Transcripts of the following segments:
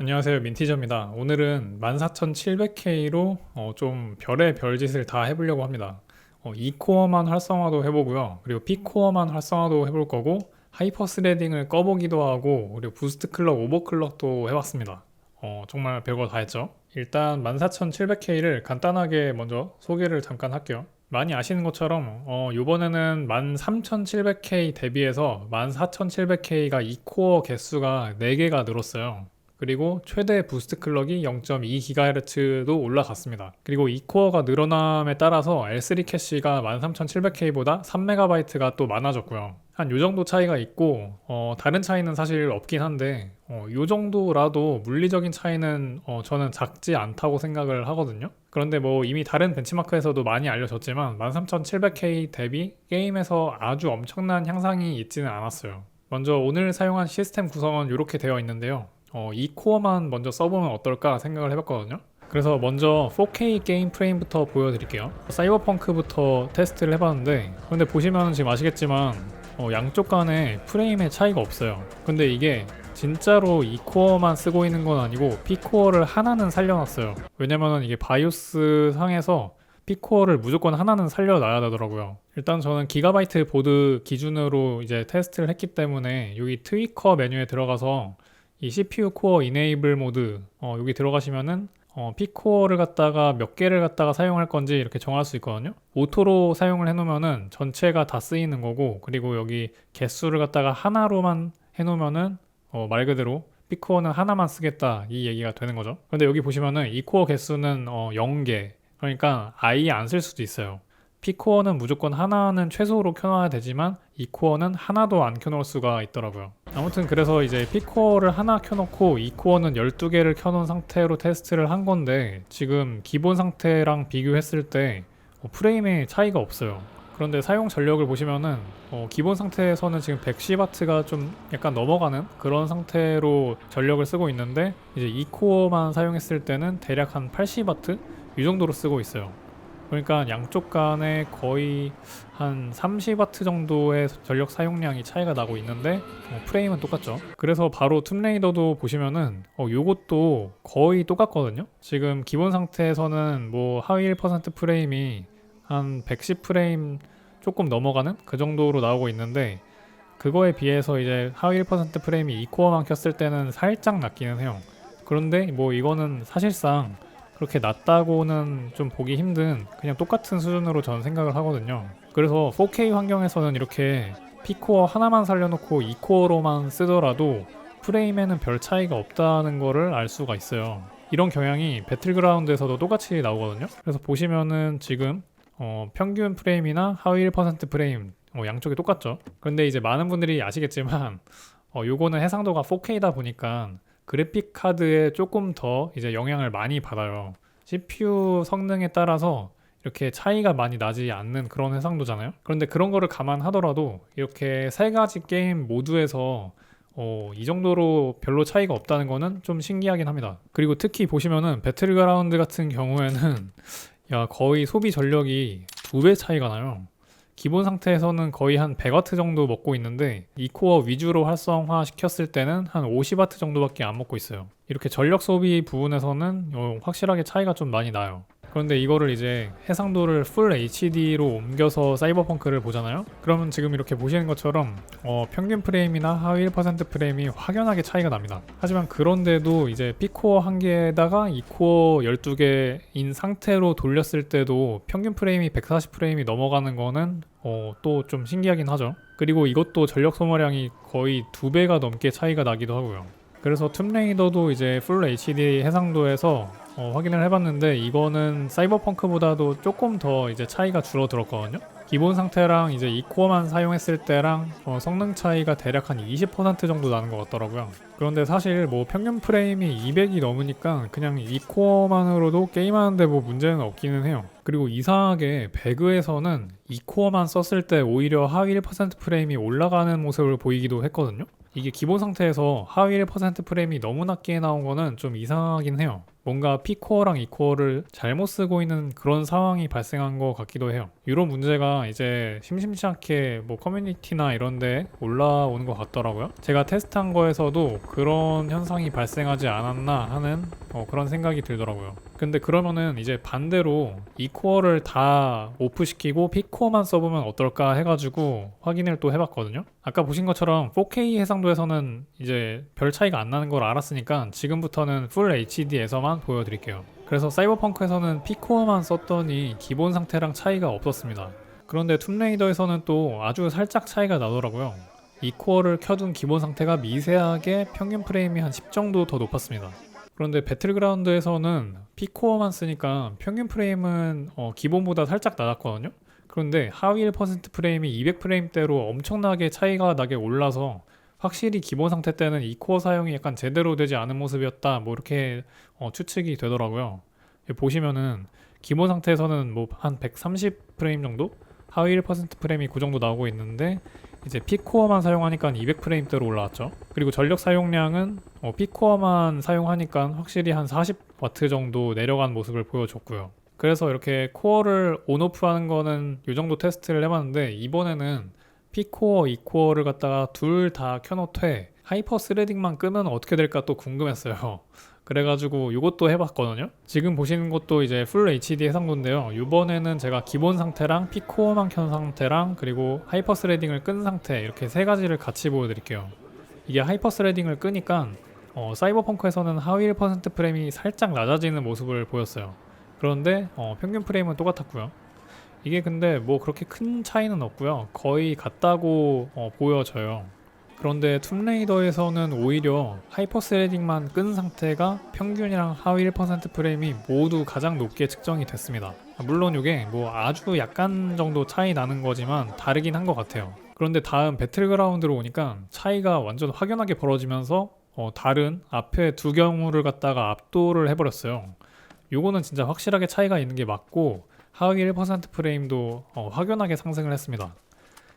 안녕하세요 민티저입니다. 오늘은 14700K로 어, 좀 별의 별짓을 다 해보려고 합니다. 어, 2코어만 활성화도 해보고요. 그리고 P코어만 활성화도 해볼 거고 하이퍼 스레딩을 꺼보기도 하고 그리고 부스트 클럭 오버클럭도 해봤습니다. 어, 정말 별거 다 했죠? 일단 14700K를 간단하게 먼저 소개를 잠깐 할게요. 많이 아시는 것처럼 어, 이번에는 13700K 대비해서 14700K가 2코어 개수가 4개가 늘었어요 그리고 최대 부스트 클럭이 0.2GHz도 올라갔습니다. 그리고 2코어가 늘어남에 따라서 L3 캐시가 13700K보다 3MB가 또 많아졌고요. 한 요 정도 차이가 있고 어, 다른 차이는 사실 없긴 한데 어, 요 정도라도 물리적인 차이는 어, 저는 작지 않다고 생각을 하거든요. 그런데 뭐 이미 다른 벤치마크에서도 많이 알려졌지만 13700K 대비 게임에서 아주 엄청난 향상이 있지는 않았어요. 먼저 오늘 사용한 시스템 구성은 이렇게 되어 있는데요. 어, 이 코어만 먼저 써보면 어떨까 생각을 해봤거든요. 그래서 먼저 4K 게임 프레임부터 보여드릴게요. 사이버펑크부터 테스트를 해봤는데 근데 보시면 지금 아시겠지만 어, 양쪽 간에 프레임의 차이가 없어요. 근데 이게 진짜로 이 코어만 쓰고 있는 건 아니고 P코어를 하나는 살려놨어요. 왜냐면은 이게 바이오스 상에서 P코어를 무조건 하나는 살려놔야 되더라고요. 일단 저는 기가바이트 보드 기준으로 이제 테스트를 했기 때문에 여기 트위커 메뉴에 들어가서 이 CPU 코어 이네이블 모드 어, 여기 들어가시면은 어, P코어를 갖다가 몇 개를 갖다가 사용할 건지 이렇게 정할 수 있거든요. 오토로 사용을 해놓으면은 전체가 다 쓰이는 거고 그리고 여기 개수를 갖다가 하나로만 해놓으면은 어, 말 그대로 P코어는 하나만 쓰겠다 이 얘기가 되는 거죠. 근데 여기 보시면은 이 코어 개수는 어, 0개 그러니까 아예 안 쓸 수도 있어요. P코어는 무조건 하나는 최소로 켜놔야 되지만 이 코어는 하나도 안 켜놓을 수가 있더라고요. 아무튼 그래서 이제 P코어를 하나 켜놓고 이 코어는 12개를 켜놓은 상태로 테스트를 한 건데 지금 기본 상태랑 비교했을 때 어, 프레임의 차이가 없어요. 그런데 사용 전력을 보시면은 어, 기본 상태에서는 지금 110W가 좀 약간 넘어가는 그런 상태로 전력을 쓰고 있는데 이제 이 코어만 사용했을 때는 대략 한 80W 이 정도로 쓰고 있어요. 그러니까 양쪽 간에 거의 한 30W 정도의 전력 사용량이 차이가 나고 있는데 어, 프레임은 똑같죠. 그래서 바로 툼레이더도 보시면은 어, 요것도 거의 똑같거든요. 지금 기본 상태에서는 뭐 하위 1% 프레임이 한 110 프레임 조금 넘어가는 그 정도로 나오고 있는데 그거에 비해서 이제 하위 1% 프레임이 2코어만 켰을 때는 살짝 낮기는 해요. 그런데 뭐 이거는 사실상 그렇게 낮다고는 좀 보기 힘든 그냥 똑같은 수준으로 저는 생각을 하거든요. 그래서 4K 환경에서는 이렇게 P코어 하나만 살려놓고 2코어로만 쓰더라도 프레임에는 별 차이가 없다는 거를 알 수가 있어요. 이런 경향이 배틀그라운드에서도 똑같이 나오거든요. 그래서 보시면은 지금 어, 평균 프레임이나 하위 1% 프레임 어, 양쪽이 똑같죠. 그런데 이제 많은 분들이 아시겠지만 어, 요거는 해상도가 4K다 보니까 그래픽 카드에 조금 더 이제 영향을 많이 받아요. CPU 성능에 따라서 이렇게 차이가 많이 나지 않는 그런 해상도잖아요. 그런데 그런 거를 감안하더라도 이렇게 세 가지 게임 모두에서 어, 이 정도로 별로 차이가 없다는 거는 좀 신기하긴 합니다. 그리고 특히 보시면은 배틀그라운드 같은 경우에는 야 거의 소비 전력이 두 배 차이가 나요. 기본 상태에서는 거의 한 100W 정도 먹고 있는데 이 코어 위주로 활성화 시켰을 때는 한 50W 정도밖에 안 먹고 있어요. 이렇게 전력 소비 부분에서는 어, 확실하게 차이가 좀 많이 나요. 그런데 이거를 이제 해상도를 풀 HD로 옮겨서 사이버펑크를 보잖아요. 그러면 지금 이렇게 보시는 것처럼 어, 평균 프레임이나 하위 1% 프레임이 확연하게 차이가 납니다. 하지만 그런데도 이제 P코어 한 개에다가 이 코어 12개인 상태로 돌렸을 때도 평균 프레임이 140 프레임이 넘어가는 거는 어, 또 좀 신기하긴 하죠. 그리고 이것도 전력 소모량이 거의 두 배가 넘게 차이가 나기도 하고요. 그래서 툼레이더도 이제 풀 HD 해상도에서 어, 확인을 해봤는데 이거는 사이버펑크보다도 조금 더 이제 차이가 줄어들었거든요. 기본 상태랑 이제 이 코어만 사용했을 때랑 어, 성능 차이가 대략 한 20% 정도 나는 것 같더라고요. 그런데 사실 뭐 평균 프레임이 200이 넘으니까 그냥 이 코어만으로도 게임하는데 뭐 문제는 없기는 해요. 그리고 이상하게 배그에서는 이 코어만 썼을 때 오히려 하위 1% 프레임이 올라가는 모습을 보이기도 했거든요. 이게 기본 상태에서 하위 1% 프레임이 너무 낮게 나온 거는 좀 이상하긴 해요. 뭔가 P코어랑 E코어를 잘못 쓰고 있는 그런 상황이 발생한 것 같기도 해요. 이런 문제가 이제 심심치 않게 뭐 커뮤니티나 이런데 올라오는 것 같더라고요. 제가 테스트한 거에서도 그런 현상이 발생하지 않았나 하는 어, 그런 생각이 들더라고요. 근데 그러면은 이제 반대로 E코어를 다 오프시키고 P코어만 써보면 어떨까 해가지고 확인을 또 해봤거든요. 아까 보신 것처럼 4K 해상도에서는 이제 별 차이가 안 나는 걸 알았으니까 지금부터는 풀 HD에서만 보여드릴게요. 그래서 사이버펑크에서는 P코어만 썼더니 기본 상태랑 차이가 없었습니다. 그런데 툼레이더에서는 또 아주 살짝 차이가 나더라고요. 이 코어를 켜둔 기본 상태가 미세하게 평균 프레임이 한 10 정도 더 높았습니다. 그런데 배틀그라운드에서는 P코어만 쓰니까 평균 프레임은 어, 기본보다 살짝 낮았거든요. 그런데 하위 1% 프레임이 200프레임대로 엄청나게 차이가 나게 올라서 확실히 기본 상태 때는 이 코어 사용이 약간 제대로 되지 않은 모습이었다 뭐 이렇게 어, 추측이 되더라고요. 보시면은 기본 상태에서는 뭐 한 130 프레임 정도 하위 1% 프레임이 그 정도 나오고 있는데 이제 P코어만 사용하니까 200 프레임대로 올라왔죠. 그리고 전력 사용량은 어, P코어만 사용하니까 확실히 한 40 와트 정도 내려간 모습을 보여줬고요. 그래서 이렇게 코어를 온오프 하는 거는 이 정도 테스트를 해봤는데 이번에는 P코어, E코어를 갖다가 둘 다 켜놓되 하이퍼 스레딩만 끄면 어떻게 될까 또 궁금했어요. 그래가지고 이것도 해봤거든요. 지금 보시는 것도 이제 풀 HD 해상도인데요. 이번에는 제가 기본 상태랑 P코어만 켠 상태랑 그리고 하이퍼 스레딩을 끈 상태 이렇게 세 가지를 같이 보여드릴게요. 이게 하이퍼 스레딩을 끄니까 어, 사이버펑크에서는 하위 1% 프레임이 살짝 낮아지는 모습을 보였어요. 그런데 어, 평균 프레임은 똑같았고요. 이게 근데 뭐 그렇게 큰 차이는 없고요. 거의 같다고 어, 보여져요. 그런데 툼레이더에서는 오히려 하이퍼 스레딩만 끈 상태가 평균이랑 하위 1% 프레임이 모두 가장 높게 측정이 됐습니다. 물론 이게 뭐 아주 약간 정도 차이 나는 거지만 다르긴 한 것 같아요. 그런데 다음 배틀그라운드로 오니까 차이가 완전 확연하게 벌어지면서 어, 다른 앞에 두 경우를 갖다가 압도를 해버렸어요. 요거는 진짜 확실하게 차이가 있는 게 맞고 하위 1% 프레임도 어, 확연하게 상승을 했습니다.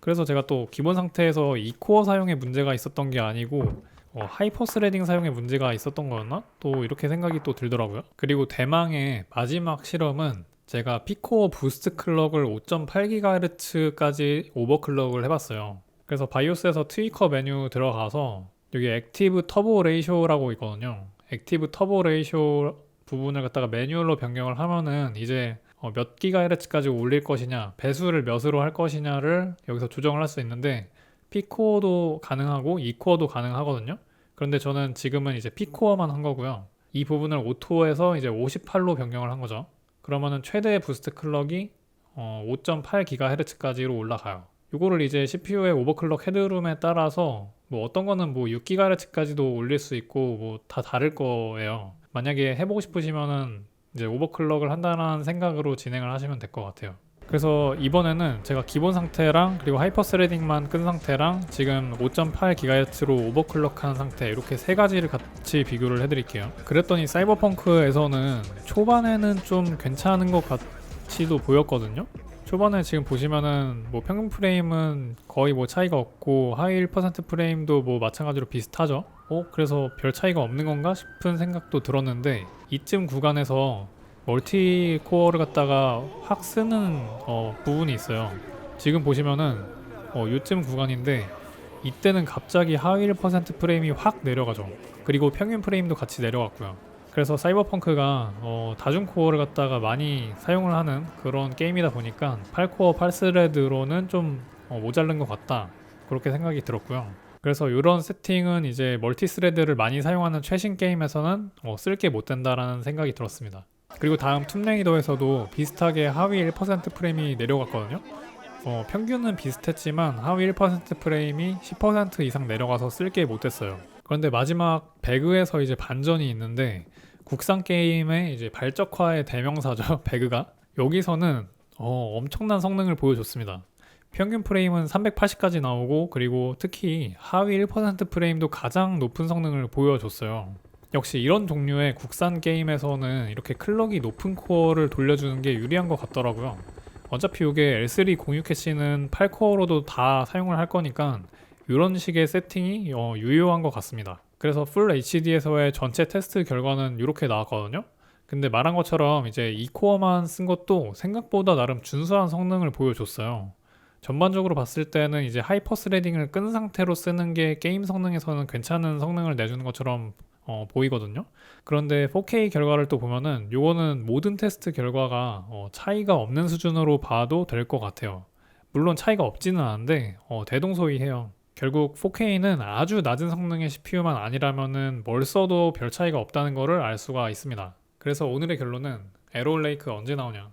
그래서 제가 또 기본 상태에서 이 코어 사용에 문제가 있었던 게 아니고 어, 하이퍼 스레딩 사용에 문제가 있었던 거였나? 또 이렇게 생각이 또 들더라고요. 그리고 대망의 마지막 실험은 제가 피코어 부스트 클럭을 5.8GHz까지 오버클럭을 해봤어요. 그래서 바이오스에서 트위커 메뉴 들어가서 여기 액티브 터보 레이쇼라고 있거든요. 액티브 터보 레이쇼 부분을 갖다가 매뉴얼로 변경을 하면은 이제 어, 몇 기가헤르츠까지 올릴 것이냐, 배수를 몇으로 할 것이냐를 여기서 조정을 할 수 있는데 P코어도 가능하고 E코어도 가능하거든요. 그런데 저는 지금은 이제 P코어만 한 거고요. 이 부분을 오토에서 이제 58로 변경을 한 거죠. 그러면은 최대 부스트 클럭이 어, 5.8GHz까지로 올라가요. 이거를 이제 CPU의 오버클럭 헤드룸에 따라서 뭐 어떤 거는 뭐 6GHz까지도 올릴 수 있고 뭐 다 다를 거예요. 만약에 해보고 싶으시면은 이제 오버클럭을 한다는 생각으로 진행을 하시면 될 것 같아요. 그래서 이번에는 제가 기본 상태랑 그리고 하이퍼 스레딩만 끈 상태랑 지금 5.8GHz로 오버클럭한 상태 이렇게 세 가지를 같이 비교를 해드릴게요. 그랬더니 사이버펑크에서는 초반에는 좀 괜찮은 것 같이도 보였거든요. 초반에 지금 보시면은 뭐 평균 프레임은 거의 뭐 차이가 없고 하위 1% 프레임도 뭐 마찬가지로 비슷하죠. 어 그래서 별 차이가 없는 건가 싶은 생각도 들었는데 이쯤 구간에서 멀티 코어를 갖다가 확 쓰는 어, 부분이 있어요. 지금 보시면은 어, 요쯤 구간인데 이때는 갑자기 하위 1% 프레임이 확 내려가죠. 그리고 평균 프레임도 같이 내려갔고요. 그래서 사이버펑크가 어, 다중 코어를 갖다가 많이 사용을 하는 그런 게임이다 보니까 8코어 8스레드로는 좀 어, 모자른 것 같다. 그렇게 생각이 들었고요. 그래서 이런 세팅은 이제 멀티 스레드를 많이 사용하는 최신 게임에서는 어, 쓸게 못 된다라는 생각이 들었습니다. 그리고 다음 툼레이더에서도 비슷하게 하위 1% 프레임이 내려갔거든요. 어, 평균은 비슷했지만 하위 1% 프레임이 10% 이상 내려가서 쓸게 못했어요. 그런데 마지막 배그에서 이제 반전이 있는데 국산 게임의 이제 발적화의 대명사죠 배그가 여기서는 어, 엄청난 성능을 보여줬습니다. 평균 프레임은 380까지 나오고 그리고 특히 하위 1% 프레임도 가장 높은 성능을 보여줬어요. 역시 이런 종류의 국산 게임에서는 이렇게 클럭이 높은 코어를 돌려주는 게 유리한 것 같더라고요. 어차피 이게 L3 공유 캐시는 8코어로도 다 사용을 할 거니까 이런 식의 세팅이 어, 유효한 것 같습니다. 그래서 풀 HD에서의 전체 테스트 결과는 이렇게 나왔거든요. 근데 말한 것처럼 이제 2코어만 쓴 것도 생각보다 나름 준수한 성능을 보여줬어요. 전반적으로 봤을 때는 이제 하이퍼 스레딩을 끈 상태로 쓰는 게 게임 성능에서는 괜찮은 성능을 내주는 것처럼 어, 보이거든요. 그런데 4K 결과를 또 보면은 요거는 모든 테스트 결과가 어, 차이가 없는 수준으로 봐도 될 것 같아요. 물론 차이가 없지는 않은데 어, 대동소이해요. 결국 4K는 아주 낮은 성능의 CPU만 아니라면은 뭘 써도 별 차이가 없다는 거를 알 수가 있습니다. 그래서 오늘의 결론은 에로 레이크 언제 나오냐?